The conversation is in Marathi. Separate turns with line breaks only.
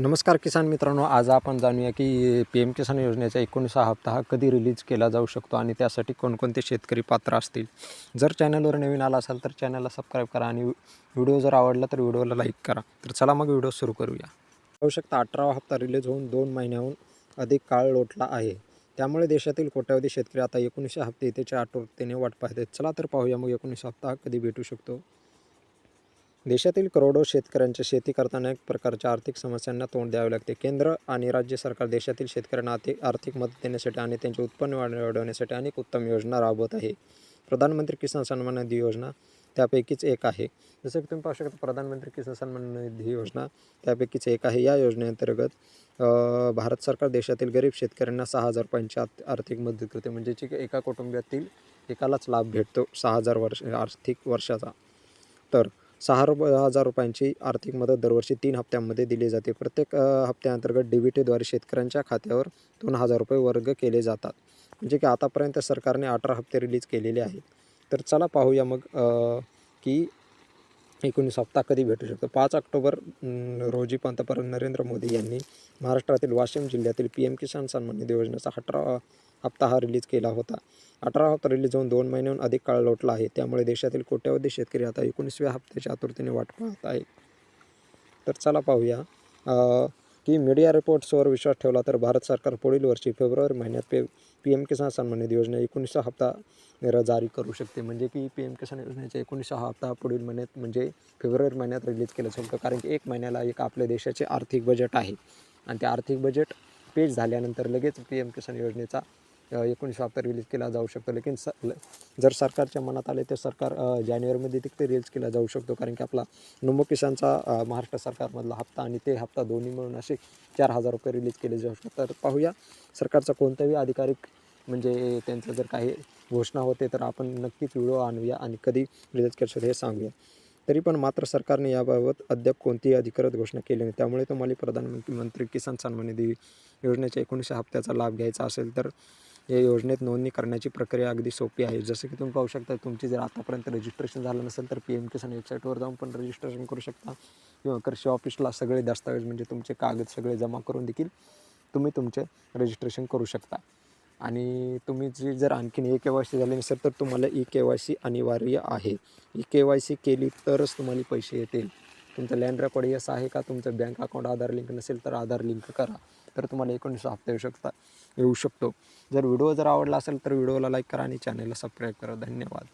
नमस्कार किसान मित्रांनो आज आपण जाणूया की पी एम किसान योजनेचा एकोणीसा हप्ता हा कधी रिलीज केला जाऊ शकतो आणि त्यासाठी कोणकोणते शेतकरी पात्र असतील? जर चॅनलवर नवीन आला असाल तर चॅनलला सबस्क्राईब करा आणि व्हिडिओ जर आवडला तर व्हिडिओला लाईक करा. तर चला मग व्हिडिओ सुरू करूया. जाऊ शकता अठरावा हप्ता रिलीज होऊन दोन महिन्याहून अधिक काळ लोटला आहे. त्यामुळे देशातील कोट्यावधी शेतकरी आता एकोणीसशे हप्ते त्याच्या आठवतेने वाट पाहत आहेत. चला तर पाहूया मग एकोणीसशे हप्ता हा कधी भेटू शकतो. देशातील करोडो शेतकऱ्यांच्या शेती करताना अनेक प्रकारच्या आर्थिक समस्यांना तोंड द्यावे लागते. केंद्र आणि राज्य सरकार देशातील शेतकऱ्यांना आर्थिक आर्थिक मदत देण्यासाठी आणि त्यांचे उत्पन्न वाढवण्यासाठी अनेक उत्तम योजना राबवत आहे. प्रधानमंत्री किसान सन्मान निधी योजना त्यापैकीच एक आहे. जसं की तुम्ही पाहू शकता प्रधानमंत्री किसान सन्मान निधी योजना त्यापैकीच एक आहे. या योजनेअंतर्गत भारत सरकार देशातील गरीब शेतकऱ्यांना सहा हजार रुपयांची आर्थिक मदत करते. म्हणजे जी की एका कुटुंबातील एकालाच लाभ भेटतो सहा हजार वर्ष आर्थिक वर्षाचा. तर सहा रुप हजार रुपयांची आर्थिक मदत दरवर्षी तीन हप्त्यांमध्ये दिली जाते. प्रत्येक हप्त्याअंतर्गत डी बी टीद्वारे शेतकऱ्यांच्या खात्यावर दोन हजार रुपये वर्ग केले जातात. म्हणजे की आतापर्यंत सरकारने अठरा हप्ते रिलीज केलेले आहेत. तर चला पाहूया मग की एकोणीस हप्ता कधी भेटू शकतो? पाच ऑक्टोबर रोजी पंतप्रधान नरेंद्र मोदी यांनी महाराष्ट्रातील वाशिम जिल्ह्यातील पी एम किसान सन्मान निधी योजनेचा अठरा हप्ता हा रिलीज केला होता. अठरा हप्ता रिलीज होऊन दोन महिन्याहून अधिक काळ लोटला आहे. त्यामुळे देशातील कोट्यावधी शेतकरी आता एकोणीसव्या हप्त्याच्या आतुरतेने वाट पाहत आहे तर चला पाहूया. की मीडिया रिपोर्ट्सवर विश्वास ठेवला तर भारत सरकार पुढील वर्षी फेब्रुवारी महिन्यात पे पी एम किसान सन्मान निधी योजना एकोणीसचा हप्ता जारी करू शकते. म्हणजे की पी एम किसान योजनेचा एकोणीसचा हप्ता पुढील महिन्यात म्हणजे फेब्रुवारी महिन्यात रिलीज केलं शकतं कारण की एक महिन्याला एक आपल्या देशाचे आर्थिक बजेट आहे. आणि ते आर्थिक बजेट पेश झाल्यानंतर लगेच पी एम किसान योजनेचा एकोणीसशे हप्ता रिलीज केला जाऊ शकतो. लेकिन स ल- जर सरकारच्या मनात आले तर सरकार जानेवारीमध्ये तिकडे रिलीज केला जाऊ शकतो. कारण की आपला नमो किसानचा महाराष्ट्र सरकारमधला हप्ता आणि ते हप्ता दोन्ही मिळून असे चार हजार रुपये रिलीज केले जाऊ शकतात. तर पाहूया सरकारचा कोणताही अधिकारिक म्हणजे त्यांचं जर काही घोषणा होते तर आपण नक्कीच व्हिडिओ आणूया आणि कधी रिलीज करू हे सांगूया. तरी पण मात्र सरकारने याबाबत अद्याप कोणतीही अधिकृत घोषणा केली नाही. त्यामुळे तुम्हाला प्रधानमंत्री मंत्री किसान सन्मान निधी योजनेच्या एकोणीसशे हप्त्याचा लाभ घ्यायचा असेल तर या योजनेत नोंदणी करण्याची प्रक्रिया अगदी सोपी आहे. जसं की तुम्ही पाहू शकता तुमची जर आतापर्यंत रजिस्ट्रेशन झालं नसेल तर पी एम किसान वेबसाईटवर जाऊन पण रजिस्ट्रेशन करू शकता. किंवा कृषी ऑफिसला सगळे दस्तावेज म्हणजे तुमचे कागद सगळे जमा करून देखील तुम्ही तुमचे रजिस्ट्रेशन करू शकता. आणि तुम्ही जी जर आणखीन ए के वाय सी झाली नसेल तर तुम्हाला ई के वाय सी अनिवार्य आहे. ई के वाय सी केली तरच तुम्हाला पैसे येतील. तुमचं लँड रेकॉर्ड यस आहे का? तुमचं बँक अकाउंट आधार लिंक नसेल तर आधार लिंक करा. तर तुम्हाला एकोणीस हप्ता येऊ शकता येऊ शकतो. जर व्हिडिओ जर आवडला असेल तर व्हिडिओला लाईक करा आणि चॅनलला सबस्क्राईब करा. धन्यवाद.